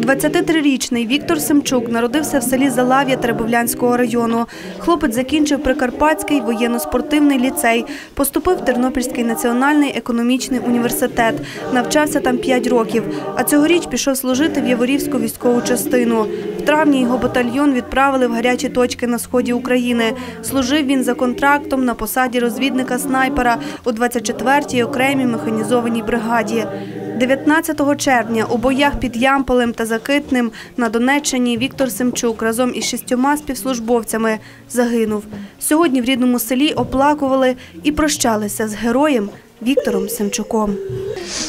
23-річний Віктор Семчук народився в селі Залав'я Теребовлянського району. Хлопець закінчив Прикарпатський воєнно-спортивний ліцей, поступив в Тернопільський національний економічний університет, навчався там 5 років, а цьогоріч пішов служити в Яворівську військову частину. В травні його батальйон відправили в гарячі точки на сході України. Служив він за контрактом на посаді розвідника-снайпера у 24-й окремій механізованій бригаді. 19 червня у боях під Ямполем та Закитним на Донеччині Віктор Семчук разом із шістьома співслужбовцями загинув. Сьогодні в рідному селі оплакували і прощалися з героєм Віктором Семчуком.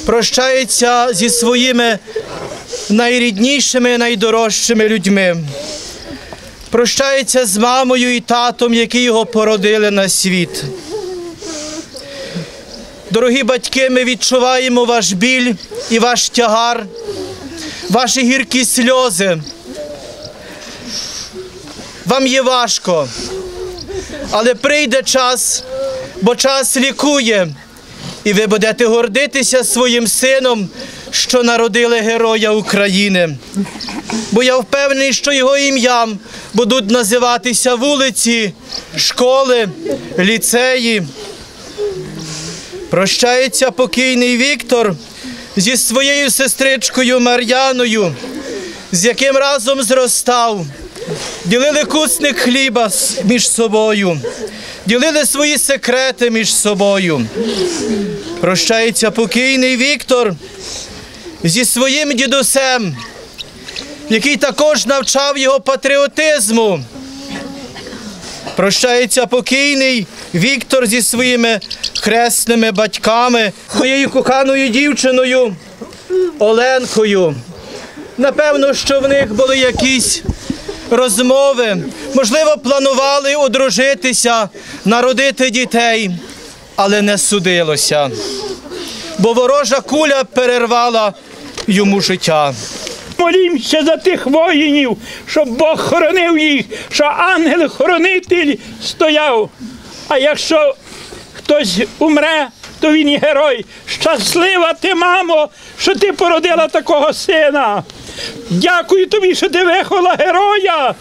прощається зі своїми найріднішими, найдорожчими людьми. Прощається з мамою і татом, які його породили на світ. Дорогі батьки, ми відчуваємо ваш біль і ваш тягар, ваші гіркі сльози. Вам є важко, але прийде час, бо час лікує. І ви будете гордитися своїм сином, що народили героя України. Бо я впевнений, що його ім'ям будуть називатися вулиці, школи, ліцеї. Прощається покійний Віктор зі своєю сестричкою Мар'яною, з яким разом зростав. Ділили кусник хліба між собою, ділили свої секрети між собою. Прощається покійний Віктор зі своїм дідусем, який також навчав його патріотизму. Прощається покійний Віктор зі своїми хресними батьками, своєю коханою дівчиною Оленкою. Напевно, що в них були якісь розмови, можливо, планували одружитися, народити дітей, але не судилося, бо ворожа куля перервала йому життя. Молімося за тих воїнів, щоб Бог хоронив їх, що ангел-хоронитель стояв. А якщо хтось умре, то він і герой. Щаслива ти, мамо, що ти породила такого сина. Дякую тобі, що ти виховала героя.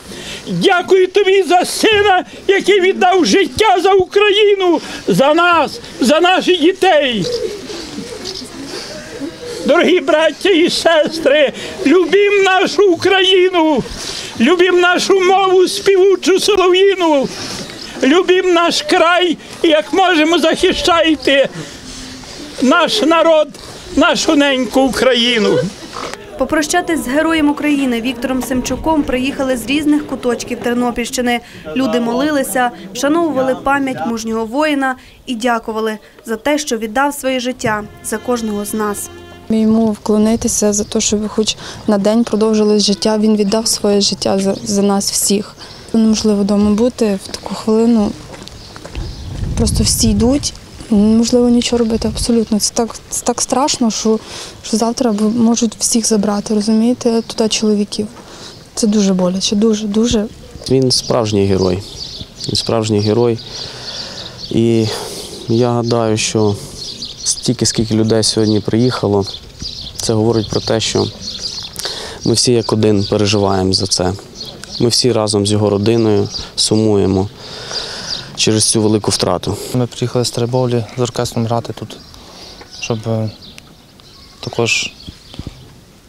Дякую тобі за сина, який віддав життя за Україну, за нас, за наших дітей. Дорогі браття і сестри, любім нашу Україну, любім нашу мову співучу солов'їну, любім наш край, і як можемо захищайте наш народ, нашу неньку Україну. Попрощатись з героєм України Віктором Семчуком приїхали з різних куточків Тернопільщини. Люди молилися, вшановували пам'ять мужнього воїна і дякували за те, що віддав своє життя за кожного з нас. Йому вклонитися за те, щоб хоч на день продовжили життя. Він віддав своє життя за, за нас всіх. Неможливо вдома бути в таку хвилину. Просто всі йдуть. Неможливо нічого робити абсолютно. Це так, це так страшно, що, що завтра можуть всіх забрати, розумієте, туди чоловіків. Це дуже боляче, дуже, дуже. Він справжній герой. Він справжній герой. І я гадаю, що стільки, скільки людей сьогодні приїхало, це говорить про те, що ми всі як один переживаємо за це. Ми всі разом з його родиною сумуємо через цю велику втрату. Ми приїхали з Теребовлі з оркестром грати тут, щоб е, також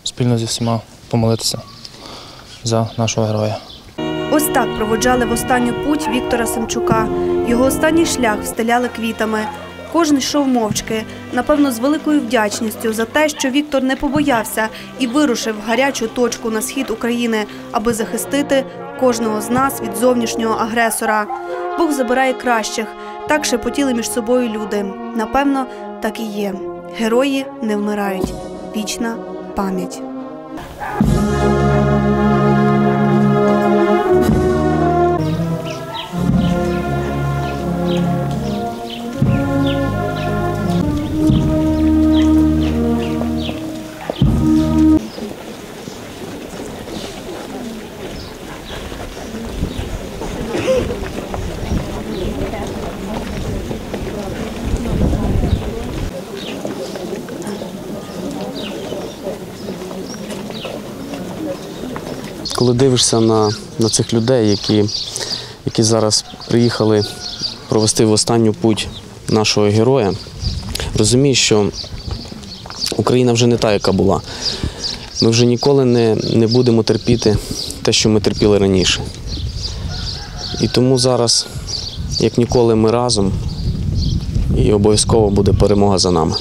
спільно зі всіма помолитися за нашого героя. Ось так проводжали в останню путь Віктора Семчука. Його останній шлях встеляли квітами. Кожен йшов мовчки, напевно, з великою вдячністю за те, що Віктор не побоявся і вирушив в гарячу точку на схід України, аби захистити кожного з нас від зовнішнього агресора. Бог забирає кращих. Так шепотіли між собою люди. Напевно, так і є. Герої не вмирають. Вічна пам'ять. Коли дивишся на, на цих людей, які, які зараз приїхали провести в останню путь нашого героя, розумієш, що Україна вже не та, яка була. Ми вже ніколи не, не будемо терпіти те, що ми терпіли раніше. І тому зараз, як ніколи, ми разом, і обов'язково буде перемога за нами.